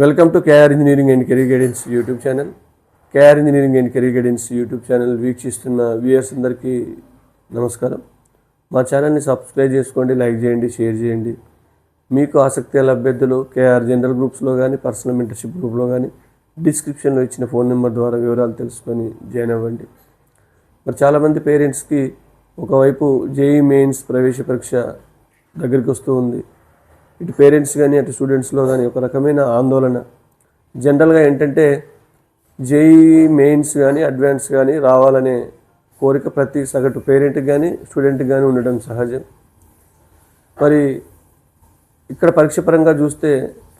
Welcome to KR engineering and career guidance YouTube channel KR engineering and career guidance YouTube channel వీక్షిస్తున్న viewers అందరికీ నమస్కారం. మా ఛానల్ని subscribe చేసుకోండి లైక్ చేయండి షేర్ చేయండి. మీకు ఆసక్తి గల అభ్యర్థులు కేఆర్ జనరల్ గ్రూప్స్లో కానీ పర్సనల్ మెంటర్షిప్ గ్రూప్లో కానీ డిస్క్రిప్షన్లో ఇచ్చిన ఫోన్ నెంబర్ ద్వారా వివరాలు తెలుసుకొని జాయిన్ అవ్వండి. మరి చాలామంది పేరెంట్స్కి ఒకవైపు జేఈ మెయిన్స్ ప్రవేశ పరీక్ష దగ్గరికి వస్తూ ఉంది. ఇటు పేరెంట్స్ కానీ అటు స్టూడెంట్స్లో కానీ ఒక రకమైన ఆందోళన. జనరల్గా ఏంటంటే జేఈ మెయిన్స్ కానీ అడ్వాన్స్ కానీ రావాలనే కోరిక ప్రతి సగటు పేరెంట్కి కానీ స్టూడెంట్కి కానీ ఉండడం సహజం. మరి ఇక్కడ పరీక్ష పరంగా చూస్తే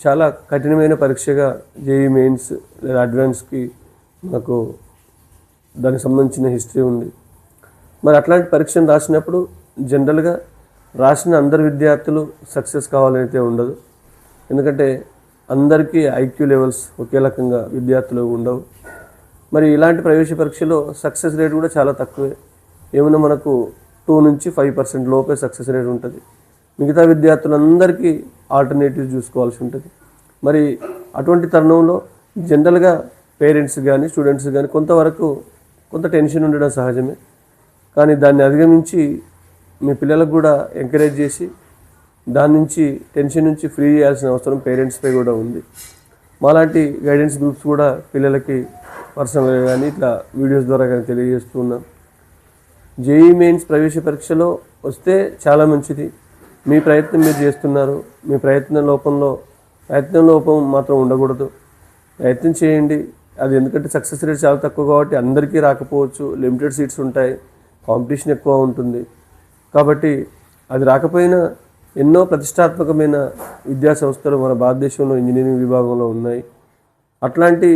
చాలా కఠినమైన పరీక్షగా జేఈ మెయిన్స్ లేదా అడ్వాన్స్కి మనకు దానికి సంబంధించిన హిస్టరీ ఉంది. మరి అట్లాంటి పరీక్షను రాసినప్పుడు జనరల్గా రాసిన అందరు విద్యార్థులు సక్సెస్ కావాలని అయితే ఉండదు. ఎందుకంటే అందరికీ ఐక్యూ లెవెల్స్ ఒకే రకంగా విద్యార్థులు ఉండవు. మరి ఇలాంటి ప్రవేశ పరీక్షలో సక్సెస్ రేట్ కూడా చాలా తక్కువే. ఏమైనా మనకు టూ నుంచి ఫైవ్ పర్సెంట్ లోపే సక్సెస్ రేట్ ఉంటుంది. మిగతా విద్యార్థులందరికీ ఆల్టర్నేటివ్ చూసుకోవాల్సి ఉంటుంది. మరి అటువంటి తరుణంలో జనరల్గా పేరెంట్స్ కానీ స్టూడెంట్స్ కానీ కొంతవరకు కొంత టెన్షన్ ఉండడం సహజమే. కానీ దాన్ని అధిగమించి మీ పిల్లలకు కూడా ఎంకరేజ్ చేసి దాని నుంచి టెన్షన్ నుంచి ఫ్రీ చేయాల్సిన అవసరం పేరెంట్స్పై కూడా ఉంది. మాలాంటి గైడెన్స్ గ్రూప్స్ కూడా పిల్లలకి పర్సనల్గా కానీ ఇట్లా వీడియోస్ ద్వారా కానీ తెలియజేస్తూ ఉన్నాం. జేఈ మెయిన్స్ ప్రవేశ పరీక్షలో వస్తే చాలా మంచిది. మీ ప్రయత్నం మీరు చేస్తున్నారు. మీ ప్రయత్న లోపంలో ప్రయత్నం లోపం మాత్రం ఉండకూడదు. ప్రయత్నం చేయండి. అది ఎందుకంటే సక్సెస్ రేట్ చాలా తక్కువ కాబట్టి అందరికీ రాకపోవచ్చు. లిమిటెడ్ సీట్స్ ఉంటాయి. కాంపిటీషన్ ఎక్కువ ఉంటుంది. కాబట్టి అది రాకపోయినా ఎన్నో ప్రతిష్టాత్మకమైన విద్యా సంస్థలు మన భారతదేశంలో ఇంజనీరింగ్ విభాగంలో ఉన్నాయి. అట్లాంటి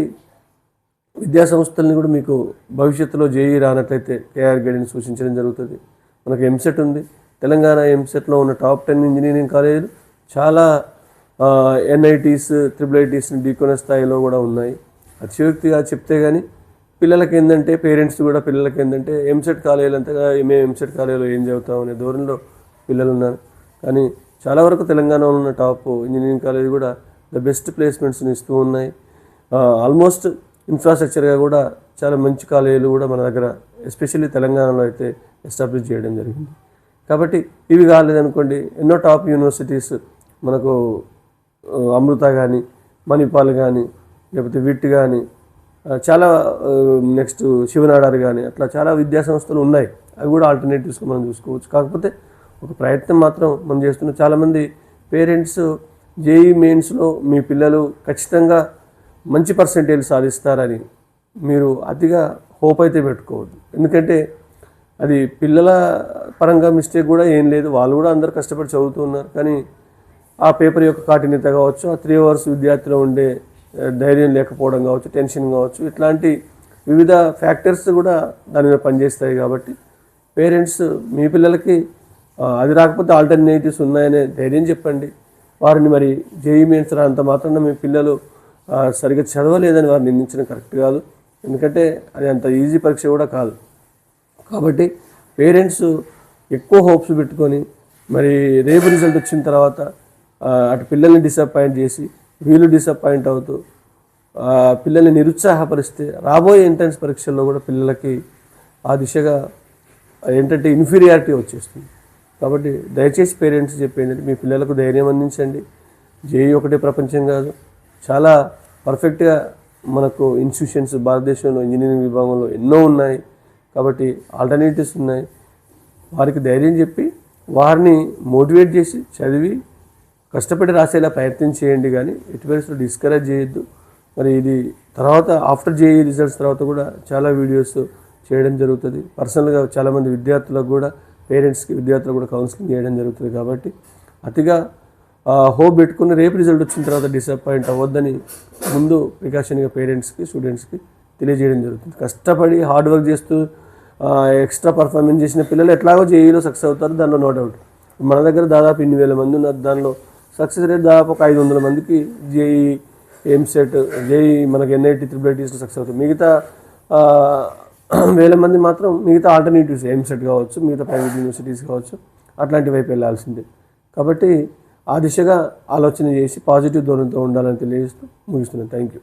విద్యా సంస్థల్ని కూడా మీకు భవిష్యత్తులో జేఈ రానట్లయితే కేఆర్ గైడెన్స్ సూచించడం జరుగుతుంది. మనకు ఎంసెట్ ఉంది. తెలంగాణ ఎంసెట్లో ఉన్న టాప్ టెన్ ఇంజనీరింగ్ కాలేజీలు చాలా ఎన్ఐటీస్ త్రిబుల్ ఐటీస్ని ఢీకొనే స్థాయిలో కూడా ఉన్నాయి. అతిశయోక్తిగా చెప్తే కానీ పిల్లలకి ఏంటంటే పేరెంట్స్ కూడా పిల్లలకి ఏంటంటే ఎంసెట్ కాలేజీలు అంతగా మేము ఎంసెట్ కాలేజీలో ఏం చదువుతాం అనే ధోరణిలో పిల్లలు ఉన్నారు కానీ చాలా వరకు తెలంగాణలో ఉన్న టాప్ ఇంజనీరింగ్ కాలేజీ కూడా ద బెస్ట్ ప్లేస్మెంట్స్ని ఇస్తూ ఉన్నాయి. ఆల్మోస్ట్ ఇన్ఫ్రాస్ట్రక్చర్గా కూడా చాలా మంచి కాలేజీలు కూడా మన దగ్గర ఎస్పెషల్లీ తెలంగాణలో అయితే ఎస్టాబ్లిష్ చేయడం జరిగింది. కాబట్టి ఇవి కాలేదనుకోండి ఎన్నో టాప్ యూనివర్సిటీస్ మనకు అమృత కానీ మణిపాల్ కానీ లేకపోతే విట్ కానీ చాలా నెక్స్ట్ శివనాడారు కానీ అట్లా చాలా విద్యా సంస్థలు ఉన్నాయి. అవి కూడా ఆల్టర్నేటివ్స్గా మనం చూసుకోవచ్చు. కాకపోతే ఒక ప్రయత్నం మాత్రం మనం చేస్తున్నాం చాలామంది పేరెంట్స్ జేఈ మెయిన్స్లో మీ పిల్లలు ఖచ్చితంగా మంచి పర్సంటేజ్ సాధిస్తారని మీరు అతిగా హోప్ అయితే పెట్టుకోవద్దు. ఎందుకంటే అది పిల్లల పరంగా మిస్టేక్ కూడా ఏం లేదు. వాళ్ళు కూడా అందరు కష్టపడి చదువుతున్నారు కానీ ఆ పేపర్ యొక్క కాఠిన్యత కావచ్చు ఆ త్రీ అవర్స్ విద్యార్థిలో ఉండే ధైర్యం లేకపోవడం కావచ్చు టెన్షన్ కావచ్చు ఇట్లాంటి వివిధ ఫ్యాక్టర్స్ కూడా దాని మీద పనిచేస్తాయి కాబట్టి పేరెంట్స్ మీ పిల్లలకి అది రాకపోతే ఆల్టర్నేటివ్స్ ఉన్నాయనే ధైర్యం చెప్పండి. వారిని మరి జేఈ మెయిన్స్ అంత మాత్రాన మీ పిల్లలు సరిగ్గా చదవలేదని వారిని నిందించడం కరెక్ట్ కాదు. ఎందుకంటే అది అంత ఈజీ పరీక్ష కూడా కాదు. కాబట్టి పేరెంట్స్ ఎక్కువ హోప్స్ పెట్టుకొని మరి రేపు రిజల్ట్ వచ్చిన తర్వాత అటు పిల్లల్ని డిసప్పాయింట్ చేసి వీళ్ళు డిసప్పాయింట్ అవుతూ పిల్లల్ని నిరుత్సాహపరిస్తే రాబోయే ఎంట్రన్స్ పరీక్షల్లో కూడా పిల్లలకి ఆ దిశగా ఏంటంటే ఇన్ఫీరియారిటీ వచ్చేస్తుంది. కాబట్టి దయచేసి పేరెంట్స్ చెప్పేంటంటే మీ పిల్లలకు ధైర్యం అందించండి. జేఈ ఒకటే ప్రపంచం కాదు. చాలా పర్ఫెక్ట్గా మనకు ఇన్స్టిట్యూషన్స్ భారతదేశంలో ఇంజనీరింగ్ విభాగంలో ఎన్నో ఉన్నాయి. కాబట్టి ఆల్టర్నేటివ్స్ ఉన్నాయి. వారికి ధైర్యం చెప్పి వారిని మోటివేట్ చేసి చదివి కష్టపడి రాసేలా ప్రయత్నం చేయండి కానీ ఎటు పరిస్థితులు డిస్కరేజ్ చేయొద్దు. మరి ఇది తర్వాత ఆఫ్టర్ జేఈ రిజల్ట్స్ తర్వాత కూడా చాలా వీడియోస్ చేయడం జరుగుతుంది. పర్సనల్గా చాలామంది విద్యార్థులకు కూడా పేరెంట్స్కి విద్యార్థులకు కూడా కౌన్సిలింగ్ చేయడం జరుగుతుంది కాబట్టి అతిగా హోప్ పెట్టుకుని రేపు రిజల్ట్ వచ్చిన తర్వాత డిసప్పాయింట్ అవ్వద్దని ముందు ప్రికాషన్గా పేరెంట్స్కి స్టూడెంట్స్కి తెలియజేయడం జరుగుతుంది. కష్టపడి హార్డ్ వర్క్ చేస్తూ ఎక్స్ట్రా పర్ఫార్మెన్స్ చేసిన పిల్లలు ఎట్లాగో జేఈలో సక్సెస్ అవుతారు దానిలో నో డౌట్ మన దగ్గర దాదాపు ఇన్ని వేల మంది ఉన్నారు. దానిలో సక్సెస్ రేట్ దాదాపు ఒక ఐదు వందల మందికి జేఈ ఎంసెట్ జేఈ మనకి ఎన్ఐటి త్రిబుల్ ఐటీస్లో సక్సెస్ అవుతుంది. మిగతా వేల మంది మాత్రం మిగతా ఆల్టర్నేటివ్స్ ఎంసెట్ కావచ్చు మిగతా ప్రైవేట్ యూనివర్సిటీస్ కావచ్చు అట్లాంటి వైపు వెళ్ళాల్సిందే. కాబట్టి ఆ దిశగా ఆలోచన చేసి పాజిటివ్ ధోరణితో ఉండాలని తెలియజేస్తూ ముగిస్తున్నాను. Thank you